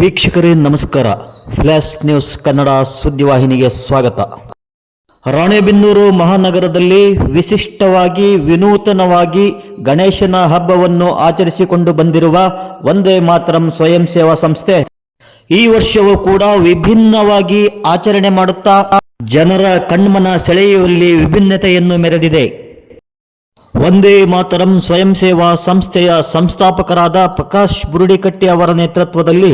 ವೀಕ್ಷಕರೇ, ನಮಸ್ಕಾರ. Flash news Kannada ಸುದ್ದಿವಾಹಿನಿಗೆ ಸ್ವಾಗತ. ರಾಣೆಬೆನ್ನೂರು ಮಹಾನಗರದಲ್ಲಿ ವಿಶಿಷ್ಟವಾಗಿ, ವಿನೂತನವಾಗಿ ಗಣೇಶನ ಹಬ್ಬವನ್ನು ಆಚರಿಸಿಕೊಂಡು ಬಂದಿರುವ ಒಂದೇ ಮಾತರಂ ಸ್ವಯಂ ಸೇವಾ ಸಂಸ್ಥೆ ಈ ವರ್ಷವೂ ಕೂಡ ವಿಭಿನ್ನವಾಗಿ ಆಚರಣೆ ಮಾಡುತ್ತಾ ಜನರ ಕಣ್ಮನ ಸೆಳೆಯುವಲ್ಲಿ ವಿಭಿನ್ನತೆಯನ್ನು ಮೆರೆದಿದೆ. ಒಂದೇ ಮಾತರಂ ಸ್ವಯಂ ಸೇವಾ ಸಂಸ್ಥೆಯ ಸಂಸ್ಥಾಪಕರಾದ ಪ್ರಕಾಶ್ ಬುರುಡಿಕಟ್ಟಿ ಅವರ ನೇತೃತ್ವದಲ್ಲಿ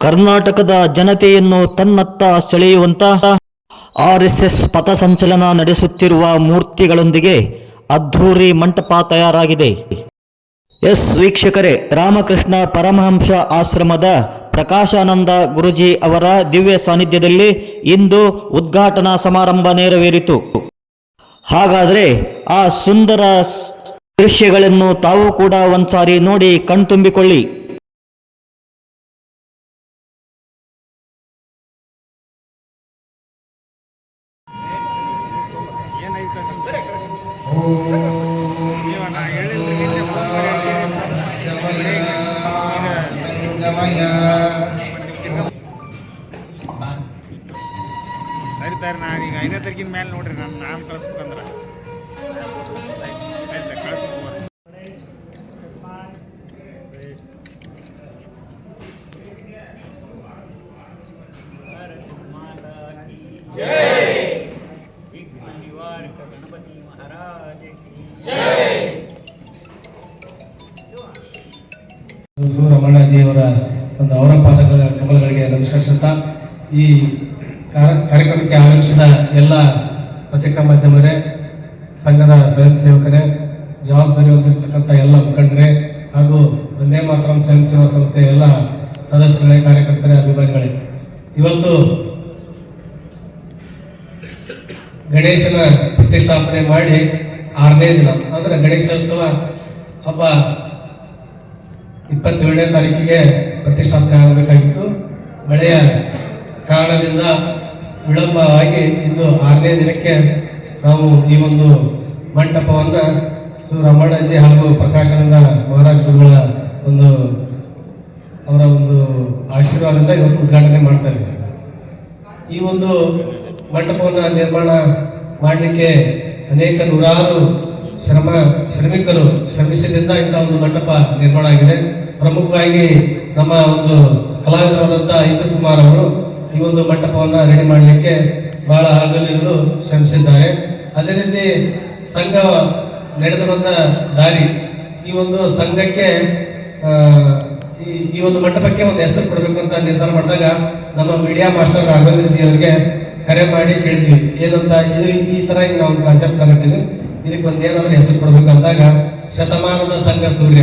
ಕರ್ನಾಟಕದ ಜನತೆಯನ್ನು ತನ್ನತ್ತ ಸೆಳೆಯುವಂತ ಎಸ್ ಪಥಸಂಚಲನ ನಡೆಸುತ್ತಿರುವ ಮೂರ್ತಿಗಳೊಂದಿಗೆ ಅದ್ಧೂರಿ ಮಂಟಪ ತಯಾರಾಗಿದೆ. ಎಸ್ ವೀಕ್ಷಕರೇ, ರಾಮಕೃಷ್ಣ ಪರಮಹಂಸ ಆಶ್ರಮದ ಪ್ರಕಾಶಾನಂದ ಗುರುಜಿ ಅವರ ದಿವ್ಯ ಸಾನ್ನಿಧ್ಯದಲ್ಲಿ ಇಂದು ಉದ್ಘಾಟನಾ ಸಮಾರಂಭ ನೆರವೇರಿತು. ಹಾಗಾದರೆ ಆ ಸುಂದರ ದೃಶ್ಯಗಳನ್ನು ತಾವು ಕೂಡ ಒಂದ್ಸಾರಿ ನೋಡಿ ಕಣ್ತುಂಬಿಕೊಳ್ಳಿ. ಸರಿ ಸರ್ ನಾನು ಈಗ ಐದನೇ ತಾರೀಕಿನ ಮೇಲೆ ನೋಡ್ರಿ ನಾನು ನಾನು ಕಳಿಸ್ಬೇಕಂದ್ರೆ ರಮಣಾಜಿಯವರ ಒಂದು ಅವರ ಪಾದಗಳ ಕಮಲಗಳಿಗೆ ನಮಸ್ಕರಿಸುತ್ತಾ ಈ ಕಾರ- ಕಾರ್ಯಕ್ರಮಕ್ಕೆ ಆಗಮಿಸಿದ ಎಲ್ಲ ಪತ್ರಿಕಾ ಮಾಧ್ಯಮರೇ, ಸಂಘದ ಸ್ವಯಂ ಸೇವಕರೇ, ಜವಾಬ್ದಾರಿ ಹೊಂದಿರತಕ್ಕಂಥ ಎಲ್ಲ ಮುಖಂಡರೇ, ಹಾಗೂ ಒಂದೇ ಮಾತ್ರ ಸ್ವಯಂ ಸೇವಾ ಸಂಸ್ಥೆಯ ಎಲ್ಲ ಸದಸ್ಯರೇ, ಕಾರ್ಯಕರ್ತರೇ, ಅಭಿಮಾನಿಗಳೇ. ಇವತ್ತು ಗಣೇಶನ ಪ್ರತಿಷ್ಠಾಪನೆ ಮಾಡಿ ಆರನೇ ದಿನ, ಅಂದ್ರೆ ಗಣೇಶೋತ್ಸವ ಹಬ್ಬ ಇಪ್ಪತ್ತೇಳನೇ ತಾರೀಕಿಗೆ ಪ್ರತಿಷ್ಠಾಪನೆ ಆಗಬೇಕಾಗಿತ್ತು. ಮಳೆಯ ಕಾರಣದಿಂದ ವಿಳಂಬವಾಗಿ ಇಂದು ಆರನೇ ದಿನಕ್ಕೆ ನಾವು ಈ ಒಂದು ಮಂಟಪವನ್ನು ರಮಣಾಜಿ ಹಾಗೂ ಪ್ರಕಾಶಾನಂದ ಮಹಾರಾಜ್ ಗುರುಗಳ ಒಂದು ಅವರ ಒಂದು ಆಶೀರ್ವಾದದಿಂದ ಇವತ್ತು ಉದ್ಘಾಟನೆ ಮಾಡ್ತಾ ಇದ್ದೀವಿ ಈ ಒಂದು ಮಂಟಪವನ್ನು ನಿರ್ಮಾಣ ಮಾಡಲಿಕ್ಕೆ ಅನೇಕ ನೂರಾರು ಶ್ರಮ, ಶ್ರಮಿಕರು ಶ್ರಮಿಸಿದಿಂದ ಇಂಥ ಒಂದು ಮಂಟಪ ನಿರ್ಮಾಣ ಆಗಿದೆ. ಪ್ರಮುಖವಾಗಿ ನಮ್ಮ ಒಂದು ಕಲಾವಿದರಾದಂಥ ಇಂದ್ರ ಕುಮಾರ್ ಅವರು ಈ ಒಂದು ಮಂಟಪವನ್ನು ರೆಡಿ ಮಾಡಲಿಕ್ಕೆ ಬಹಳ ಆಗಲಿಗಳು ಶ್ರಮಿಸಿದ್ದಾರೆ. ಅದೇ ರೀತಿ ಸಂಘ ನಡೆದ ದಾರಿ, ಈ ಒಂದು ಸಂಘಕ್ಕೆ ಈ ಒಂದು ಮಂಟಪಕ್ಕೆ ಒಂದು ಹೆಸರು ಕೊಡಬೇಕು ಅಂತ ನಿರ್ಧಾರ ಮಾಡಿದಾಗ ನಮ್ಮ ಮೀಡಿಯಾ ಮಾಸ್ಟರ್ ರಾಘವೇಂದ್ರ ಜಿ ಅವರಿಗೆ ಕರೆ ಮಾಡಿ ಕೇಳಿದ್ವಿ. ಏನಂತ, ಇದು ಈ ತರ ಈಗ ನಾವು ಒಂದು ಕಾನ್ಸೆಪ್ಟ್ ತಗೋತೀವಿ ಇದಕ್ಕೆ ಒಂದು ಹೆಸರು ಕೊಡ್ಬೇಕಂದಾಗ ಶತಮಾನದ ಸಂಘ ಸೂರ್ಯ.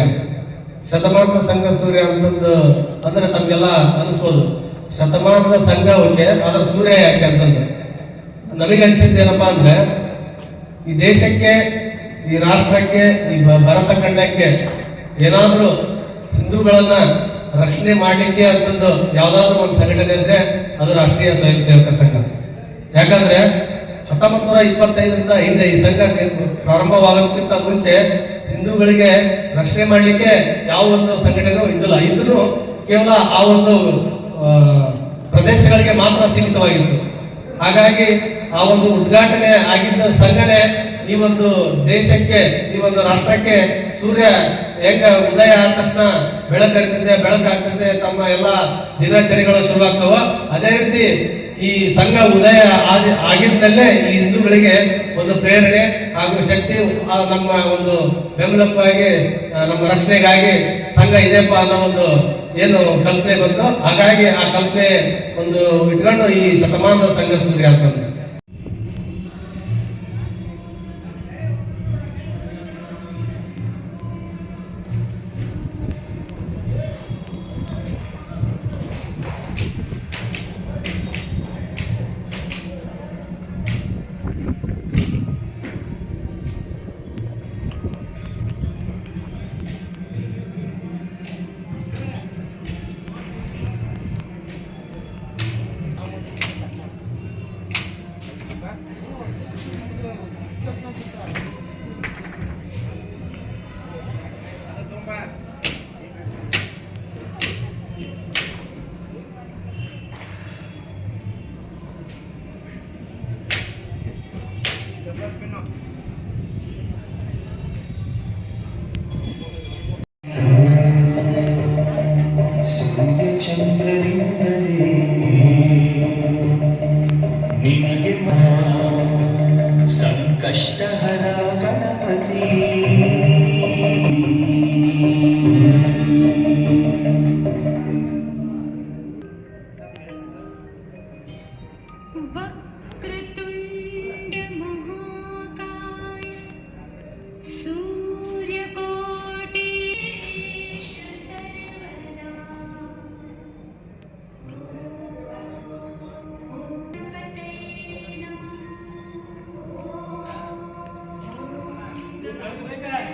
ಶತಮಾನದ ಸಂಘ ಸೂರ್ಯ ಅಂತಂದು ಅಂದ್ರೆ ತಮ್ಗೆಲ್ಲ ಅನಿಸ್ಬೋದು. ಶತಮಾನದ ಸಂಘ ಓಕೆ, ಆದ್ರೆ ಸೂರ್ಯ ಯಾಕೆ ಅಂತಂದು. ನಮಗೆ ಅನ್ಸಿದ್ದು ಏನಪ್ಪಾ ಅಂದ್ರೆ, ಈ ದೇಶಕ್ಕೆ, ಈ ರಾಷ್ಟ್ರಕ್ಕೆ, ಈ ಭರತ ಖಂಡಕ್ಕೆ ಏನಾದ್ರೂ ಹಿಂದೂಗಳನ್ನ ರಕ್ಷಣೆ ಮಾಡಲಿಕ್ಕೆ ಅಂತಂದು ಯಾವ್ದಾದ್ರು ಒಂದು ಸಂಘಟನೆ ಅಂದ್ರೆ ಅದು ರಾಷ್ಟ್ರೀಯ ಸ್ವಯಂ ಸೇವಕ ಸಂಘ. ಯಾಕಂದ್ರೆ ಹತ್ತೊಂಬತ್ತು ನೂರ ಇಪ್ಪತ್ತೈದರಿಂದ ಹಿಂದೆ ಈ ಸಂಘ ಪ್ರಾರಂಭವಾಗೋದಕ್ಕಿಂತ ಮುಂಚೆ ಹಿಂದೂಗಳಿಗೆ ರಕ್ಷಣೆ ಮಾಡಲಿಕ್ಕೆ ಯಾವ ಒಂದು ಸಂಘಟನೆ ಇದ್ದಿಲ್ಲ ಇದ್ರೂ ಕೇವಲ ಆ ಒಂದು ಪ್ರದೇಶಗಳಿಗೆ ಮಾತ್ರ ಸೀಮಿತವಾಗಿತ್ತು. ಹಾಗಾಗಿ ಆ ಒಂದು ಉದ್ಘಾಟನೆ ಆಗಿದ್ದ ಸಂಘನೆ ಈ ಒಂದು ದೇಶಕ್ಕೆ, ಈ ಒಂದು ರಾಷ್ಟ್ರಕ್ಕೆ ಸೂರ್ಯ ಹೆಂಗ ಉದಯ ಆದ ತಕ್ಷಣ ಬೆಳಕರಿತಿದೆ ಬೆಳಕಾಗ್ತದೆ ತಮ್ಮ ಎಲ್ಲ ದಿನಾಚರಣೆಗಳು ಶುರುವಾಗ್ತವೋ, ಅದೇ ರೀತಿ ಈ ಸಂಘ ಉದಯ ಆದಿ ಆಗಿದ್ಮೇಲೆ ಈ ಹಿಂದೂಗಳಿಗೆ ಒಂದು ಪ್ರೇರಣೆ ಹಾಗೂ ಶಕ್ತಿ ನಮ್ಮ ಒಂದು ಬೆಂಬಲಕ್ಕಾಗಿ ನಮ್ಮ ರಕ್ಷಣೆಗಾಗಿ ಸಂಘ ಇದೆಯಪ್ಪ ಅನ್ನೋ ಒಂದು ಏನು ಕಲ್ಪನೆ ಬಂತು, ಹಾಗಾಗಿ ಆ ಕಲ್ಪನೆ ಒಂದು ಇಟ್ಕೊಂಡು ಈ ಶತಮಾನದ ಸಂಘ ಅಂತಂದು Gracias. Look at that.